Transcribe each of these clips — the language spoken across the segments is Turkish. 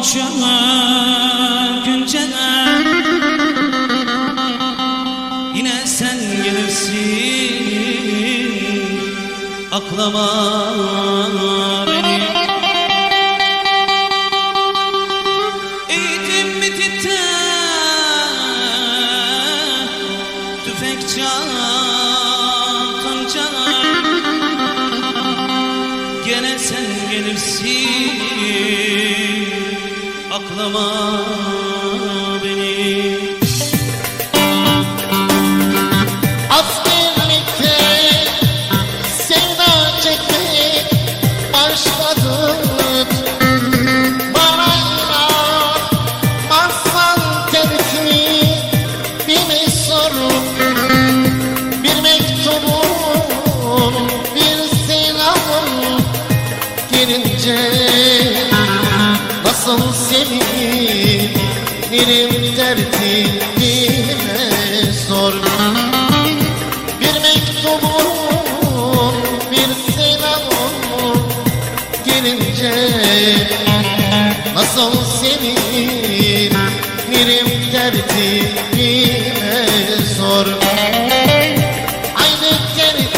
Gonca güncene Yine sen gelirsin Aklama beni. Eğitim bitip de Tüfek çantamca Gene sen gelirsin Aklama beni. Askerlikte sevda çekmek başladı Bana inanmazsan terki bir sorum Bir mektubun bir selamın gelince Nasıl sevinirim derdine sor. Bir mektubun bir selamın gelince. Nasıl sevinirim derdine sor. Aynı derdim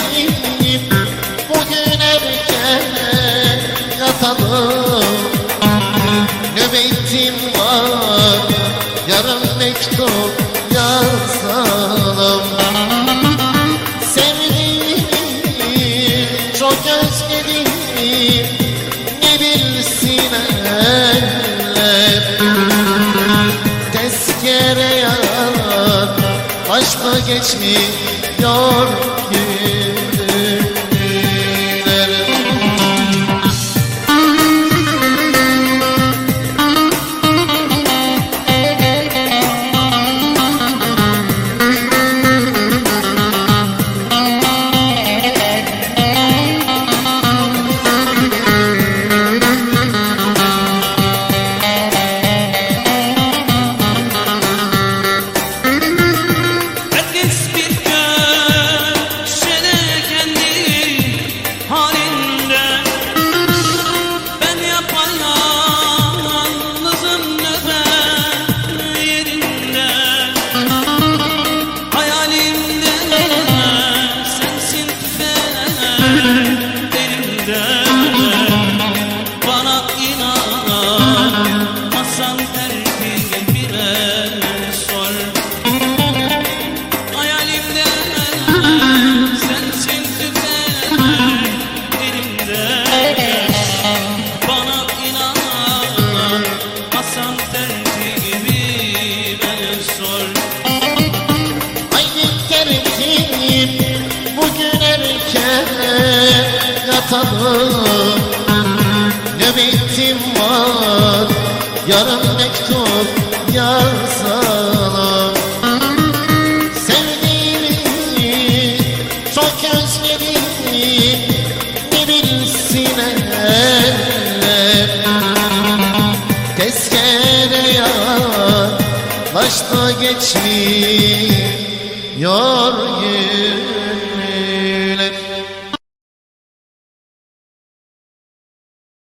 bugün erken yatalım çok özledim ne bilsin eller? Tezkere yar başma geçmiyor günler Yatalım Nöbetim var? Yarın mektup yazalım Sevdiğimi çok özledim ne bilsin eller Tezkere yar başta geçmiyor gün